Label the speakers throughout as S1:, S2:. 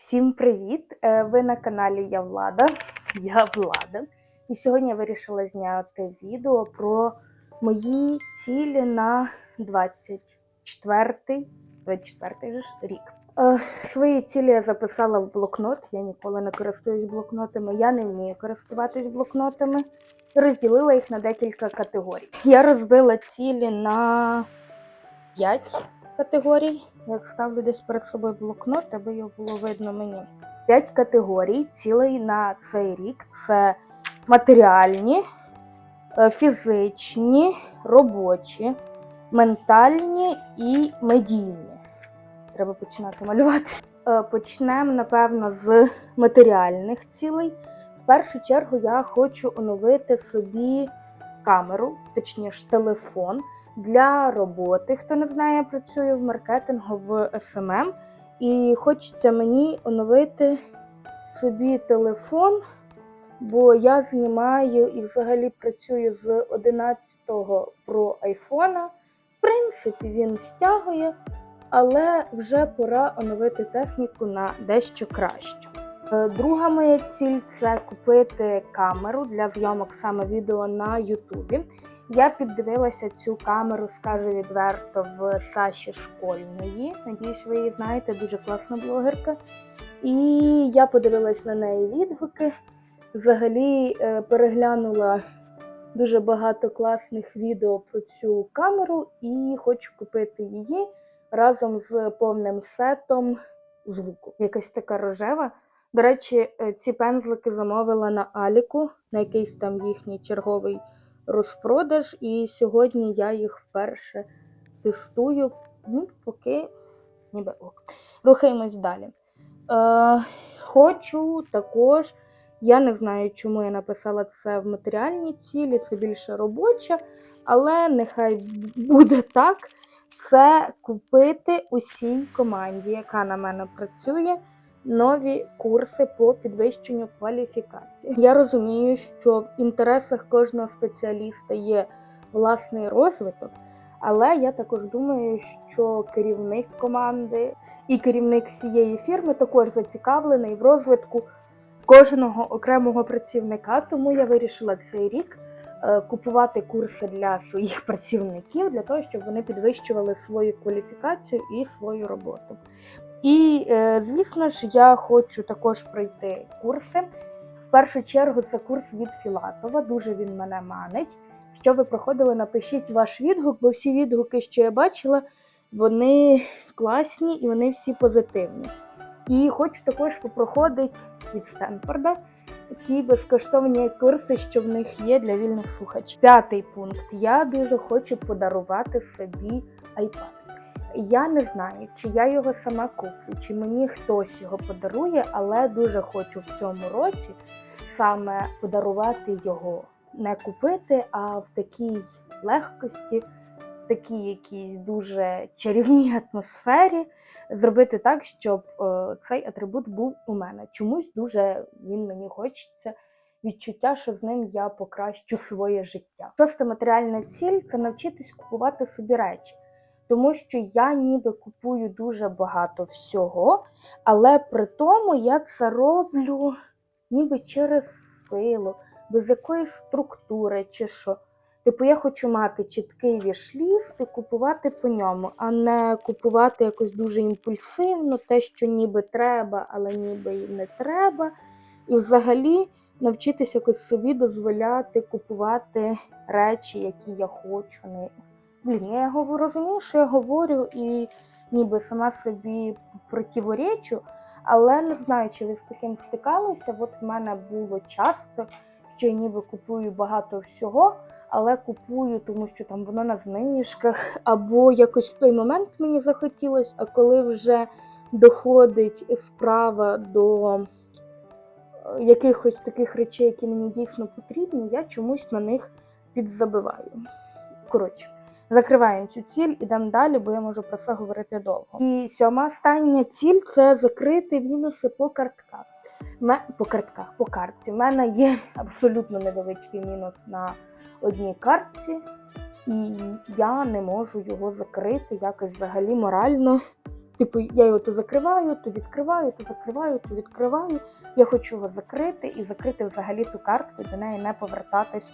S1: Всім привіт! Е, Ви на каналі Я Влада. Я Влада. І сьогодні я вирішила зняти відео про мої цілі на 24 24 же ж рік. Е, Свої цілі я записала в блокнот. Я ніколи не користуюсь блокнотами. Я не вмію користуватись блокнотами. Розділила їх на декілька категорій. Я розбила цілі на 5 категорій. Я ставлю десь перед собою блокнот, аби його було видно мені. П'ять категорій цілей на цей рік: це матеріальні, е, фізичні, робочі, ментальні і медійні. Треба починати малюватися. Е, Почнемо, напевно, з матеріальних цілей. В першу чергу я хочу оновити собі камеру, точніше телефон для роботи. Хто не знає, я працюю в маркетингу в СММ, і хочеться мені оновити собі телефон, бо я знімаю і взагалі працюю з 11-го про айфона. В принципі, він стягує, але вже пора оновити техніку на дещо кращу. Е, Друга моя ціль це купити камеру для зйомок саме відео на Ютубі. Я піддивилася цю камеру, скажу відверто, в Саші Школьної. Надіюсь, ви її знаєте, дуже класна блогерка. І я подивилась на неї відгуки. Взагалі е, переглянула дуже багато класних відео про цю камеру і хочу купити її разом з повним сетом звуку. Якась така рожева. До речі, е, ці пензлики замовила на Аліку, на якийсь там їхній черговий розпродаж, і сьогодні я їх вперше тестую. Ну, поки ніби ок. Рухаємось далі. Е, хочу також, я не знаю, чому я написала це в матеріальній цілі, це більше робоча, але нехай буде так. Це купити усій команді, яка на мене працює, нові курси по підвищенню кваліфікації. Я розумію, що в інтересах кожного спеціаліста є власний розвиток, але я також думаю, що керівник команди і керівник всієї фірми також зацікавлений в розвитку кожного окремого працівника. Тому я вирішила цей рік е, купувати курси для своїх працівників для того, щоб вони підвищували свою кваліфікацію і свою роботу. І, е, звісно ж, я хочу також пройти курси. В першу чергу це курс від Філатова. Дуже він мене манить. Що ви проходили, напишіть ваш відгук, бо всі відгуки, що я бачила, вони класні і вони всі позитивні. І хочу також попроходити від Стенфорда такі безкоштовні курси, що в них є для вільних слухачів. П'ятий пункт. Я дуже хочу подарувати собі iPad. Я не знаю, чи я його сама куплю, чи мені хтось його подарує, але дуже хочу в цьому році саме подарувати його. Не купити, а в такій легкості, в такій якійсь дуже чарівній атмосфері зробити так, щоб е, цей атрибут був у мене. Чомусь дуже він мені хочеться. Відчуття, що з ним я покращу своє життя. Шоста матеріальна ціль це навчитись купувати собі речі тому що я ніби купую дуже багато всього, але при тому я це роблю ніби через силу, без якоїсь структури чи що. Типу, я хочу мати чіткий вішліст і купувати по ньому, а не купувати якось дуже імпульсивно, те, що ніби треба, але ніби і не треба. І взагалі навчитися якось собі дозволяти купувати речі, які я хочу. Блін, я його розумію, що я говорю і ніби сама собі противоречу, але не знаю, чи ви з таким стикалися. От в мене було часто, що я ніби купую багато всього, але купую, тому що там воно на знижках, або якось в той момент мені захотілося, а коли вже доходить справа до е, якихось таких речей, які мені дійсно потрібні, я чомусь на них підзабиваю. Коротше. Закриваємо цю ціль, ідемо далі, бо я можу про це говорити довго. І сьома остання ціль це закрити мінуси по картках. По картках, по картці. У мене є абсолютно невеличкий мінус на одній картці, і я не можу його закрити якось взагалі морально. Типу, я його то закриваю, то відкриваю, то закриваю, то відкриваю. Я хочу його закрити і закрити взагалі ту картку, до неї не повертатись.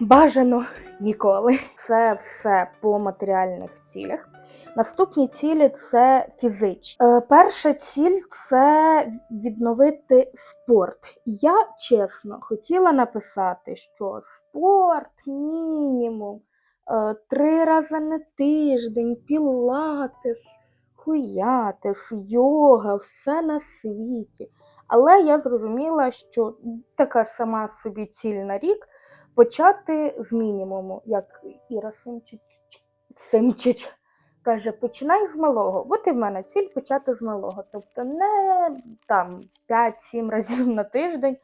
S1: Бажано ніколи. Це все по матеріальних цілях. Наступні цілі це фізичні. Е, перша ціль це відновити спорт. Я чесно хотіла написати, що спорт мінімум е, три рази на тиждень, пілатес, хуятес, йога, все на світі. Але я зрозуміла, що така сама собі ціль на рік почати з мінімуму, як Іра Симчич, Симчич каже, починай з малого. От і в мене ціль почати з малого. Тобто не там 5-7 разів на тиждень,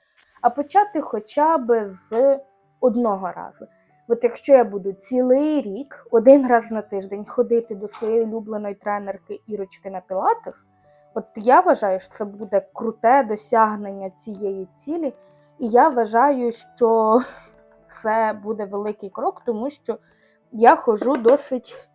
S1: а почати хоча б з одного разу. От якщо я буду цілий рік, один раз на тиждень ходити до своєї улюбленої тренерки Ірочки на Пілатес, от я вважаю, що це буде круте досягнення цієї цілі. І я вважаю, що це буде великий крок, тому що я ходжу досить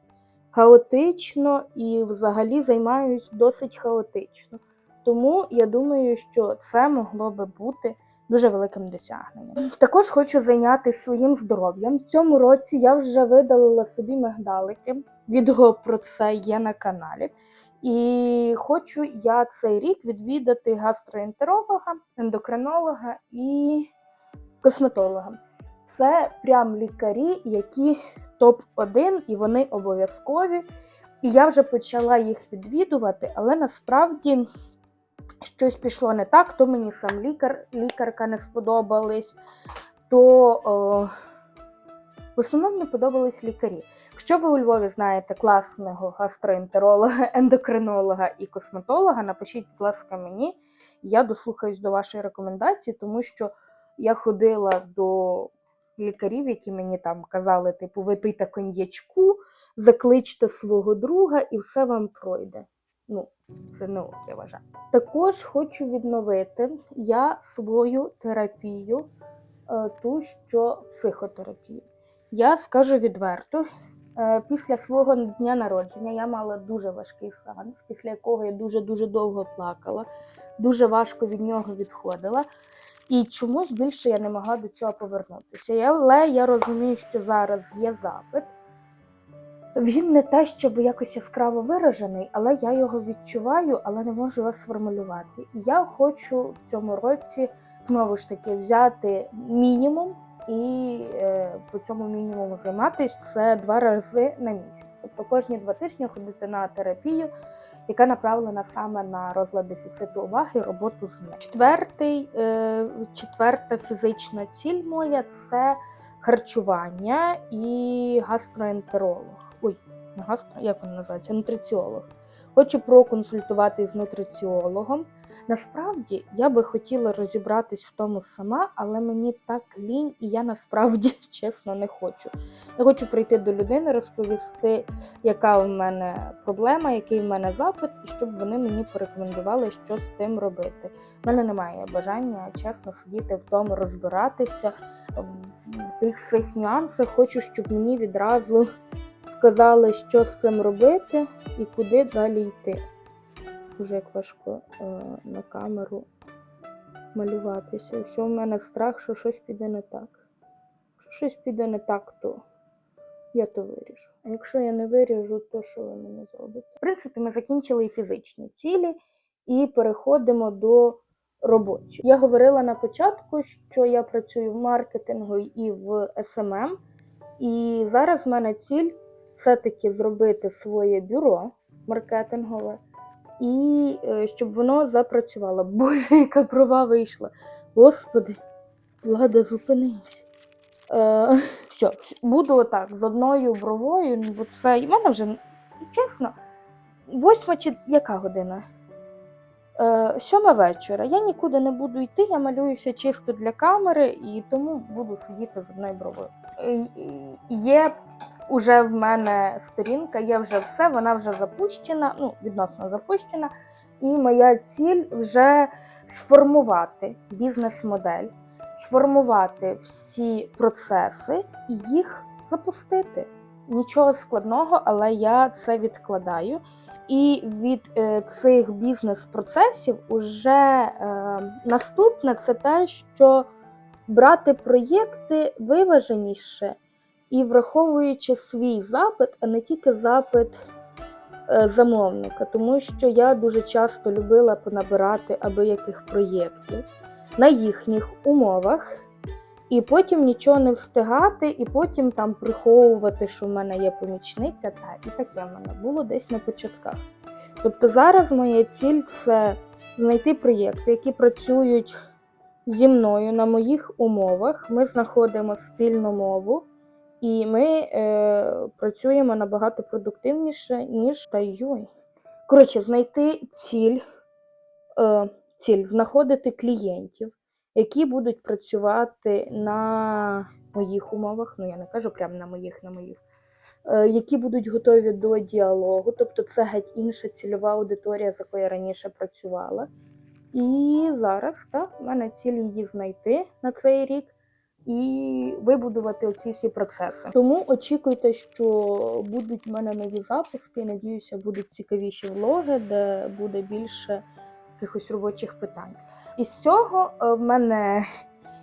S1: хаотично і взагалі займаюсь досить хаотично. Тому я думаю, що це могло би бути дуже великим досягненням. Також хочу зайнятися своїм здоров'ям. В цьому році я вже видалила собі мигдалики. Відео про це є на каналі. І хочу я цей рік відвідати гастроентеролога, ендокринолога і косметолога. Це прям лікарі, які топ-1, і вони обов'язкові. І я вже почала їх відвідувати, але насправді щось пішло не так, то мені сам лікар, лікарка не сподобались, то о, в основному не подобались лікарі. Якщо ви у Львові знаєте класного гастроентеролога, ендокринолога і косметолога, напишіть, будь ласка, мені. Я дослухаюсь до вашої рекомендації, тому що я ходила до лікарів, які мені там казали, типу, випийте коньячку, закличте свого друга і все вам пройде. Ну, це не ок, я вважаю. Також хочу відновити я свою терапію, е, ту що психотерапію. Я скажу відверто, е, після свого дня народження я мала дуже важкий сеанс, після якого я дуже-дуже довго плакала, дуже важко від нього відходила. І чомусь більше я не могла до цього повернутися. Але я розумію, що зараз є запит. Він не те, щоб якось яскраво виражений, але я його відчуваю, але не можу його сформулювати. І я хочу в цьому році знову ж таки взяти мінімум і е, по цьому мінімуму займатися це два рази на місяць. Тобто кожні два тижні ходити на терапію, яка направлена саме на розлад дефіциту уваги, роботу з ним. Четвертий, е, четверта фізична ціль моя це харчування і гастроентеролог. Ой, не гастро, як він називається? Нутриціолог. Хочу проконсультувати з нутриціологом. Насправді я би хотіла розібратись в тому сама, але мені так лінь, і я насправді чесно не хочу. Я хочу прийти до людини, розповісти, яка в мене проблема, який в мене запит, і щоб вони мені порекомендували, що з тим робити. У мене немає бажання чесно сидіти в тому, розбиратися в, тих всіх нюансах. Хочу, щоб мені відразу сказали, що з цим робити і куди далі йти. Дуже як важко е, на камеру малюватися. Все в мене страх, що щось піде не так. Якщо щось піде не так, то я то виріжу. А якщо я не виріжу, то що ви мені зробите? В принципі, ми закінчили і фізичні цілі, і переходимо до робочих. Я говорила на початку, що я працюю в маркетингу і в СММ. І зараз в мене ціль все-таки зробити своє бюро маркетингове і е, щоб воно запрацювало. Боже, яка права вийшла. Господи, влада, зупинись. Е, все, буду отак, з одною бровою, ну, бо це і мене вже, чесно, восьма чи яка година? Е, сьома вечора. Я нікуди не буду йти, я малююся чисто для камери і тому буду сидіти з одною бровою. Е, Є уже в мене сторінка, є вже все, вона вже запущена, ну, відносно запущена. І моя ціль вже сформувати бізнес-модель, сформувати всі процеси і їх запустити. Нічого складного, але я це відкладаю. І від е, цих бізнес-процесів уже е, наступне це те, що брати проєкти виваженіше і враховуючи свій запит, а не тільки запит е, замовника, тому що я дуже часто любила понабирати абияких проєктів на їхніх умовах. І потім нічого не встигати, і потім там приховувати, що в мене є помічниця, та і таке в мене було десь на початках. Тобто зараз моя ціль це знайти проєкти, які працюють зі мною на моїх умовах. Ми знаходимо спільну мову, і ми е, працюємо набагато продуктивніше, ніж та йой. Коротше, знайти ціль, е, ціль, знаходити клієнтів які будуть працювати на моїх умовах, ну я не кажу прямо на моїх, на моїх, е, які будуть готові до діалогу, тобто це геть інша цільова аудиторія, з якою я раніше працювала. І зараз так, в мене ціль її знайти на цей рік і вибудувати оці всі процеси. Тому очікуйте, що будуть в мене нові запуски. Надіюся, будуть цікавіші влоги, де буде більше якихось робочих питань. І з цього е, в мене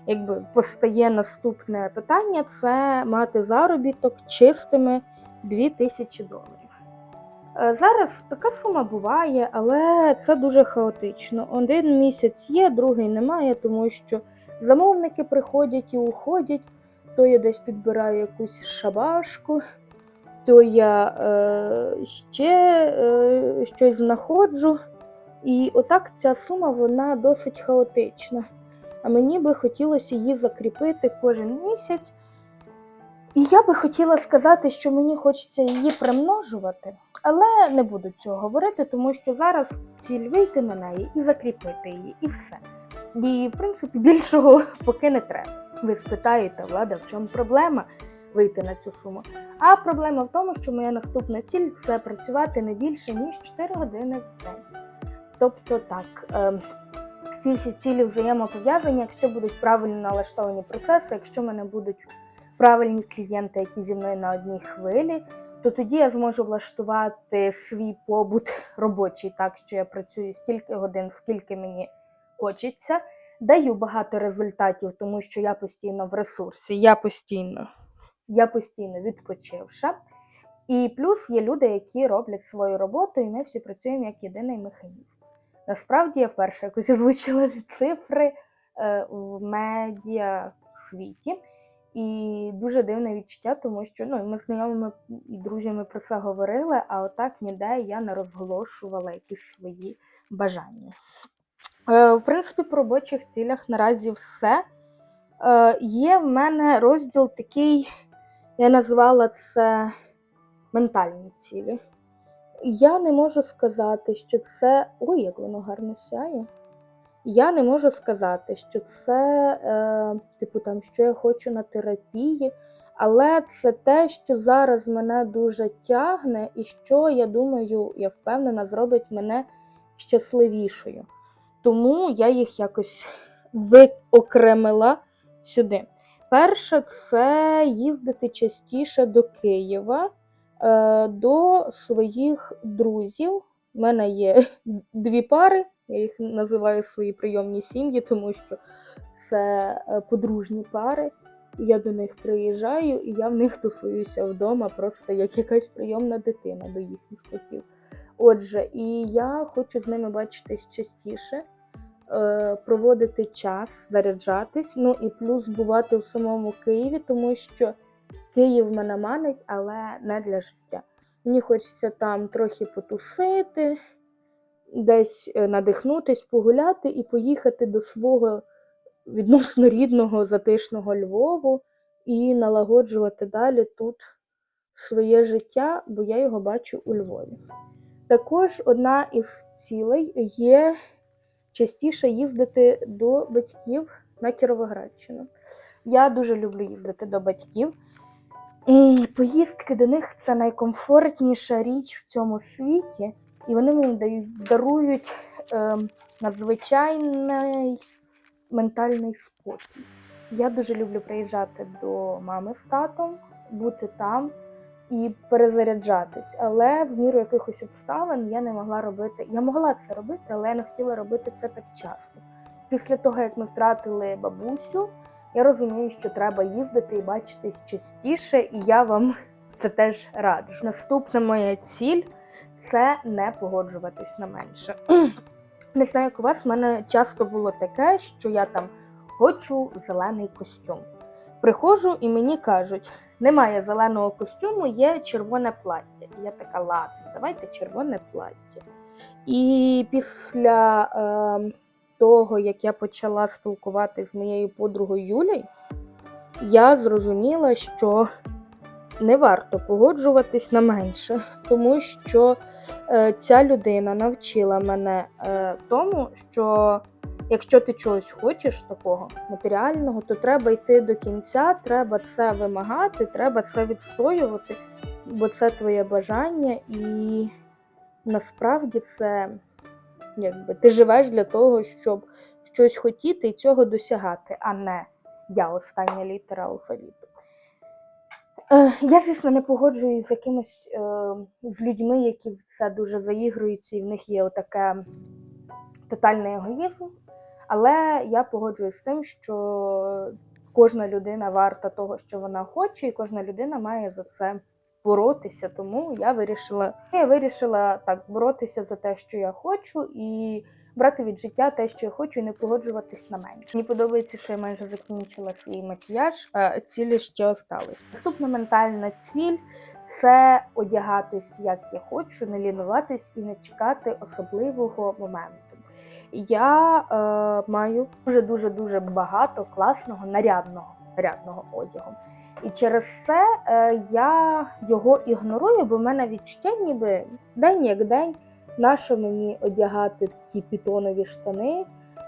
S1: якби постає наступне питання: це мати заробіток чистими 2000 доларів. Е, Зараз така сума буває, але це дуже хаотично. Один місяць є, другий немає, тому що замовники приходять і уходять. То я десь підбираю якусь шабашку, то я е, ще е, щось знаходжу. І отак ця сума вона досить хаотична. А мені би хотілося її закріпити кожен місяць. І я би хотіла сказати, що мені хочеться її примножувати, але не буду цього говорити, тому що зараз ціль вийти на неї і закріпити її, і все. І, в принципі, більшого поки не треба. Ви спитаєте, влада, в чому проблема вийти на цю суму? А проблема в тому, що моя наступна ціль це працювати не більше, ніж 4 години в день. Тобто так, е, ці всі цілі взаємопов'язані, якщо будуть правильно налаштовані процеси, якщо в мене будуть правильні клієнти, які зі мною на одній хвилі, то тоді я зможу влаштувати свій побут робочий, так що я працюю стільки годин, скільки мені хочеться. Даю багато результатів, тому що я постійно в ресурсі, я постійно, я постійно відпочивша. І плюс є люди, які роблять свою роботу, і ми всі працюємо як єдиний механізм. Насправді я вперше якось озвучила цифри е, в медіа світі. І дуже дивне відчуття, тому що ну, ми знайомими і друзями про це говорили, а отак ніде я не розголошувала якісь свої бажання. Е, в принципі, по робочих цілях наразі все. Е, є в мене розділ такий, я назвала це ментальні цілі. Я не можу сказати, що це. Ой, як воно гарно сяє. Я не можу сказати, що це, е, типу, там, що я хочу на терапії, але це те, що зараз мене дуже тягне, і що, я думаю, я впевнена, зробить мене щасливішою. Тому я їх якось виокремила сюди. Перше, це їздити частіше до Києва е, до своїх друзів. У мене є дві пари, я їх називаю свої прийомні сім'ї, тому що це е, подружні пари. Я до них приїжджаю, і я в них тусуюся вдома, просто як якась прийомна дитина до їхніх котів. Отже, і я хочу з ними бачитись частіше, е, проводити час, заряджатись, ну і плюс бувати в самому Києві, тому що Київ мене манить, але не для життя. Мені хочеться там трохи потусити, десь е, надихнутись, погуляти і поїхати до свого відносно рідного затишного Львову і налагоджувати далі тут своє життя, бо я його бачу у Львові. Також одна із цілей є частіше їздити до батьків на Кіровоградщину. Я дуже люблю їздити до батьків. Поїздки до них це найкомфортніша річ в цьому світі, і вони мені дають, дарують е, надзвичайний ментальний спокій. Я дуже люблю приїжджати до мами з татом, бути там і перезаряджатись. Але в міру якихось обставин я не могла робити. Я могла це робити, але я не хотіла робити це так часто. Після того, як ми втратили бабусю, я розумію, що треба їздити і бачитись частіше, і я вам це теж раджу. Наступна моя ціль це не погоджуватись на менше. Не знаю, як у вас в мене часто було таке, що я там хочу зелений костюм. Приходжу і мені кажуть, немає зеленого костюму, є червоне плаття. І я така, ладно, давайте червоне плаття. І після е, того, як я почала спілкуватися з моєю подругою Юлею, я зрозуміла, що не варто погоджуватись на менше, тому що е, ця людина навчила мене е, тому, що якщо ти чогось хочеш такого матеріального, то треба йти до кінця, треба це вимагати, треба це відстоювати, бо це твоє бажання, і насправді це якби ти живеш для того, щоб щось хотіти і цього досягати, а не я остання літера алфавіту. Е, Я, звісно, не погоджуюсь з якимось е, з людьми, які в це дуже заігруються, і в них є отаке тотальний егоїзм. Але я погоджуюсь з тим, що кожна людина варта того, що вона хоче, і кожна людина має за це боротися. Тому я вирішила, я вирішила так боротися за те, що я хочу, і брати від життя те, що я хочу, і не погоджуватись на менше. Мені подобається, що я майже закінчила свій макіяж, а цілі ще остались. Наступна ментальна ціль це одягатись, як я хочу, не лінуватись і не чекати особливого моменту. Я е, маю дуже дуже дуже багато класного нарядного нарядного одягу. І через це е, я його ігнорую, бо в мене відчуття, ніби день як день, нащо мені одягати ті пітонові штани.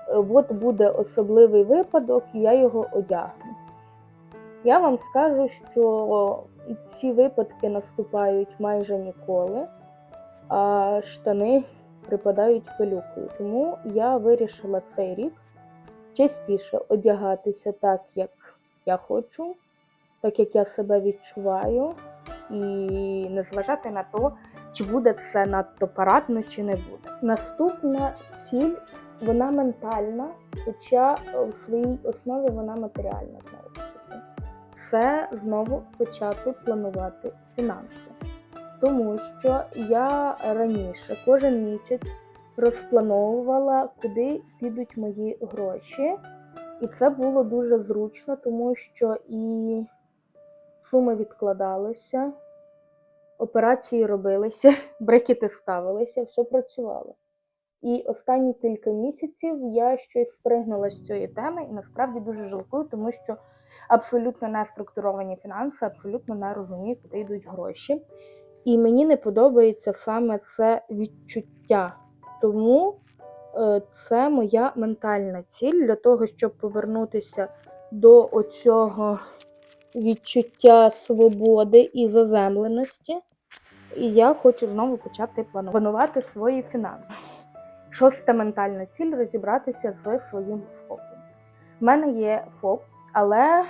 S1: Е, От буде особливий випадок, і я його одягну. Я вам скажу, що ці випадки наступають майже ніколи, а штани припадають пилюкою. Тому я вирішила цей рік частіше одягатися так, як я хочу, так як я себе відчуваю, і не зважати на те, чи буде це надто парадно, чи не буде. Наступна ціль вона ментальна, хоча в своїй основі вона матеріальна. Знову ж. Це знову почати планувати фінанси. Тому що я раніше кожен місяць розплановувала, куди підуть мої гроші. І це було дуже зручно, тому що і суми відкладалися, операції робилися, брекети ставилися, все працювало. І останні кілька місяців я щось спригнула з цієї теми і насправді дуже жалкую, тому що абсолютно не структуровані фінанси, абсолютно не розумію, куди йдуть гроші. І мені не подобається саме це відчуття. Тому е, це моя ментальна ціль для того, щоб повернутися до оцього відчуття свободи і заземленості. І я хочу знову почати планувати свої фінанси. Шоста ментальна ціль розібратися з своїм ФОПом. У мене є ФОП, але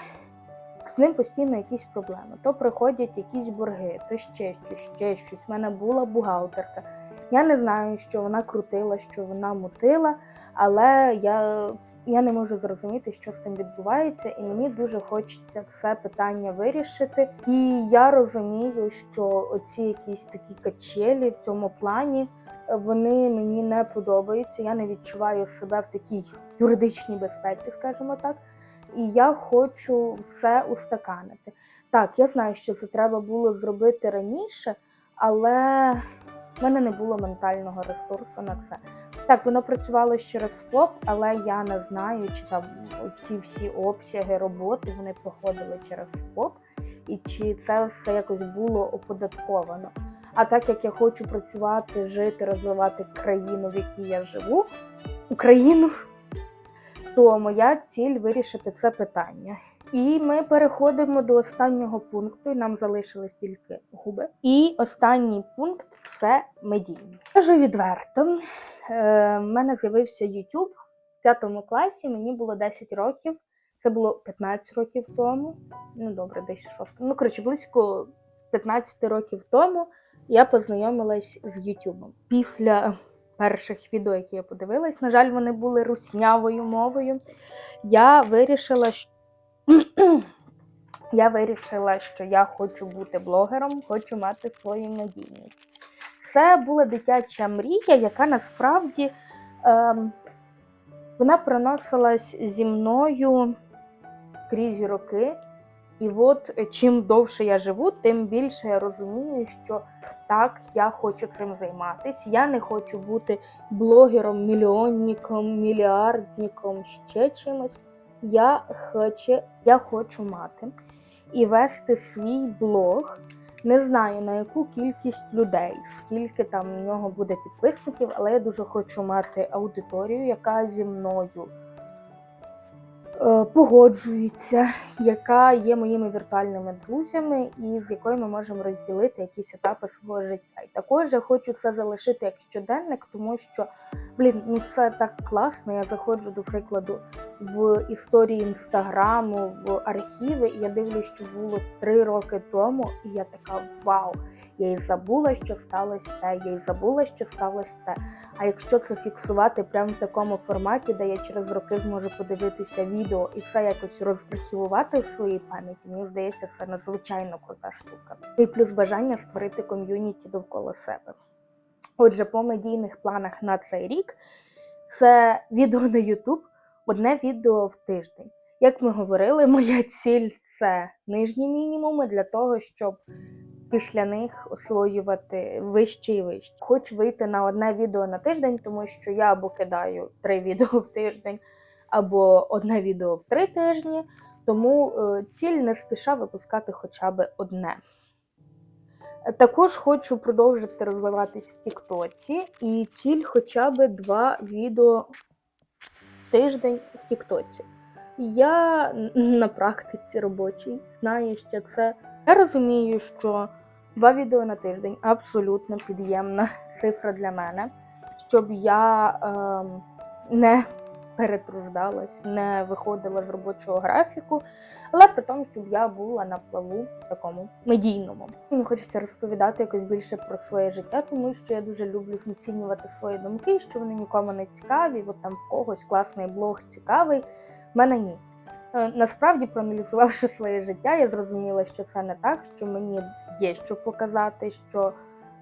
S1: з ним постійно якісь проблеми. То приходять якісь борги, то ще щось, ще щось. У мене була бухгалтерка. Я не знаю, що вона крутила, що вона мутила, але я, я не можу зрозуміти, що з тим відбувається, і мені дуже хочеться це питання вирішити. І я розумію, що оці якісь такі качелі в цьому плані вони мені не подобаються. Я не відчуваю себе в такій юридичній безпеці, скажімо так. І я хочу все устаканити. Так, я знаю, що це треба було зробити раніше, але в мене не було ментального ресурсу на це. Так, воно працювало через ФОП, але я не знаю, чи там ці всі обсяги роботи вони проходили через ФОП, і чи це все якось було оподатковано. А так як я хочу працювати, жити, розвивати країну, в якій я живу, Україну, то моя ціль вирішити це питання. І ми переходимо до останнього пункту, і нам залишились тільки губи. І останній пункт це медійність. Скажу відверто, е, в мене з'явився YouTube в п'ятому класі, мені було 10 років. Це було 15 років тому. Ну добре, десь шостому. Ну, коротше, близько 15 років тому я познайомилась з Ютубом. Після перших відео, які я подивилась, на жаль, вони були руснявою мовою. Я вирішила, що я вирішила, що я хочу бути блогером, хочу мати свою надійність. Це була дитяча мрія, яка насправді ем, вона проносилась зі мною крізь роки. І от е, чим довше я живу, тим більше я розумію, що так, я хочу цим займатися. Я не хочу бути блогером, мільйонником, мільярдником, ще чимось. Я хочу, я хочу мати і вести свій блог. Не знаю на яку кількість людей, скільки там у нього буде підписників, але я дуже хочу мати аудиторію, яка зі мною погоджується, яка є моїми віртуальними друзями, і з якою ми можемо розділити якісь етапи свого життя. І також я хочу це залишити як щоденник, тому що, блін, ну це так класно. Я заходжу, до прикладу, в історії інстаграму, в архіви, і я дивлюсь, що було три роки тому, і я така вау. Я й забула, що сталося те, я й забула, що сталося те. А якщо це фіксувати прямо в такому форматі, де я через роки зможу подивитися відео і все якось розархівувати в своїй пам'яті, мені здається, це надзвичайно крута штука. І плюс бажання створити ком'юніті довкола себе. Отже, по медійних планах на цей рік це відео на YouTube, одне відео в тиждень. Як ми говорили, моя ціль це нижні мінімуми для того, щоб після них освоювати вище і вище. Хочу вийти на одне відео на тиждень, тому що я або кидаю три відео в тиждень, або одне відео в три тижні. Тому е, ціль не спіша випускати хоча б одне. Також хочу продовжити розвиватись в Тіктоці, і ціль хоча б два відео в тиждень в Тіктоці. Я на практиці робочій знаю, що це. Я розумію, що два відео на тиждень абсолютно під'ємна цифра для мене, щоб я ем, не перетруждалась, не виходила з робочого графіку, але при тому, щоб я була на плаву такому медійному. Мені хочеться розповідати якось більше про своє життя, тому що я дуже люблю знецінювати свої думки, що вони нікому не цікаві. От там в когось класний блог цікавий. В мене ні. Е, Насправді, проаналізувавши своє життя, я зрозуміла, що це не так, що мені є що показати, що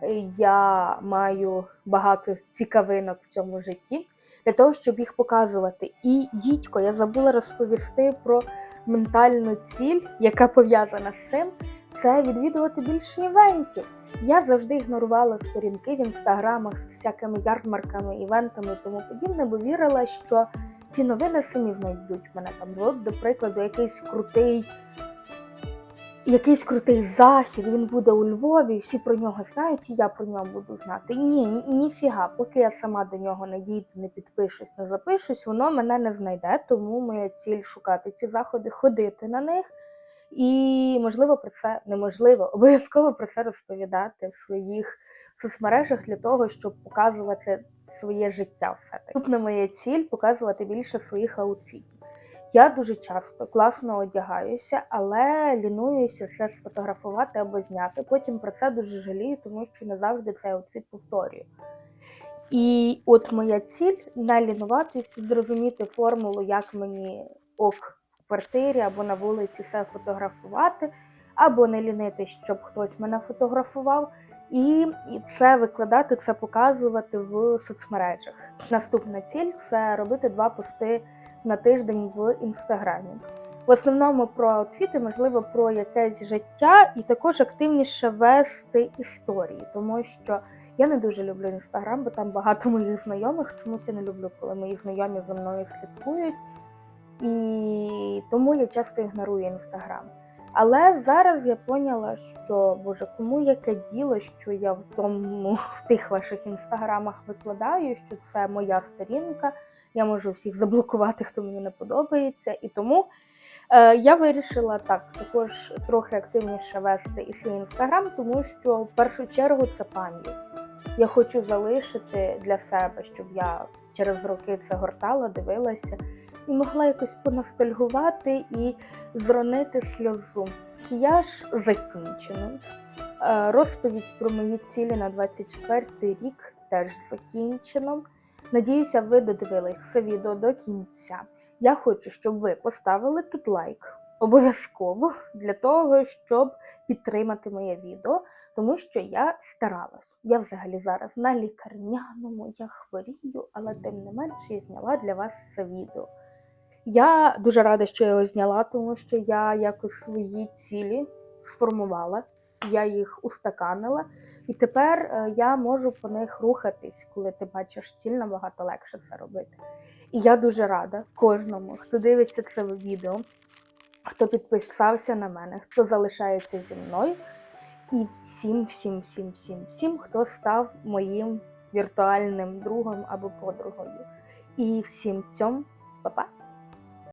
S1: е, я маю багато цікавинок в цьому житті для того, щоб їх показувати. І дідько, я забула розповісти про ментальну ціль, яка пов'язана з цим. Це відвідувати більше івентів. Я завжди ігнорувала сторінки в інстаграмах з всякими ярмарками, івентами і тому подібне, бо вірила, що ці новини самі знайдуть мене там. От, до прикладу, якийсь крутий, якийсь крутий захід, він буде у Львові, всі про нього знають, і я про нього буду знати. Ні, ні- ніфіга, поки я сама до нього не дійду, не підпишусь, не запишусь, воно мене не знайде. Тому моя ціль шукати ці заходи, ходити на них. І можливо про це неможливо, обов'язково про це розповідати в своїх соцмережах для того, щоб показувати своє життя. Все таки Наступна моя ціль показувати більше своїх аутфітів. Я дуже часто класно одягаюся, але лінуюся все сфотографувати або зняти. Потім про це дуже жалію, тому що не завжди цей аутфіт повторюю. І от моя ціль не лінуватись, зрозуміти формулу, як мені ок квартирі або на вулиці все фотографувати, або не лінити, щоб хтось мене фотографував. І, це викладати, це показувати в соцмережах. Наступна ціль це робити два пости на тиждень в інстаграмі. В основному про аутфіти, можливо, про якесь життя, і також активніше вести історії, тому що я не дуже люблю інстаграм, бо там багато моїх знайомих. Чомусь я не люблю, коли мої знайомі за мною слідкують. І тому я часто ігнорую інстаграм. Але зараз я поняла, що боже, кому яке діло, що я в тому в тих ваших інстаграмах викладаю, що це моя сторінка. Я можу всіх заблокувати, хто мені не подобається. І тому е, я вирішила так також трохи активніше вести і свій інстаграм, тому що в першу чергу це пам'ять. Я хочу залишити для себе, щоб я через роки це гортала, дивилася і могла якось поностальгувати і зронити сльозу. Макіяж закінчено. Розповідь про мої цілі на 24 рік теж закінчено. Надіюся, ви додивились це відео до кінця. Я хочу, щоб ви поставили тут лайк обов'язково для того, щоб підтримати моє відео, тому що я старалась. Я взагалі зараз на лікарняному, я хворію, але тим не менше я зняла для вас це відео. Я дуже рада, що я його зняла, тому що я якось свої цілі сформувала, я їх устаканила, і тепер е, я можу по них рухатись, коли ти бачиш ціль, набагато легше це робити. І я дуже рада кожному, хто дивиться це відео, хто підписався на мене, хто залишається зі мною, і всім, всім, всім, всім, всім, хто став моїм віртуальним другом або подругою. І всім цьому, па-па!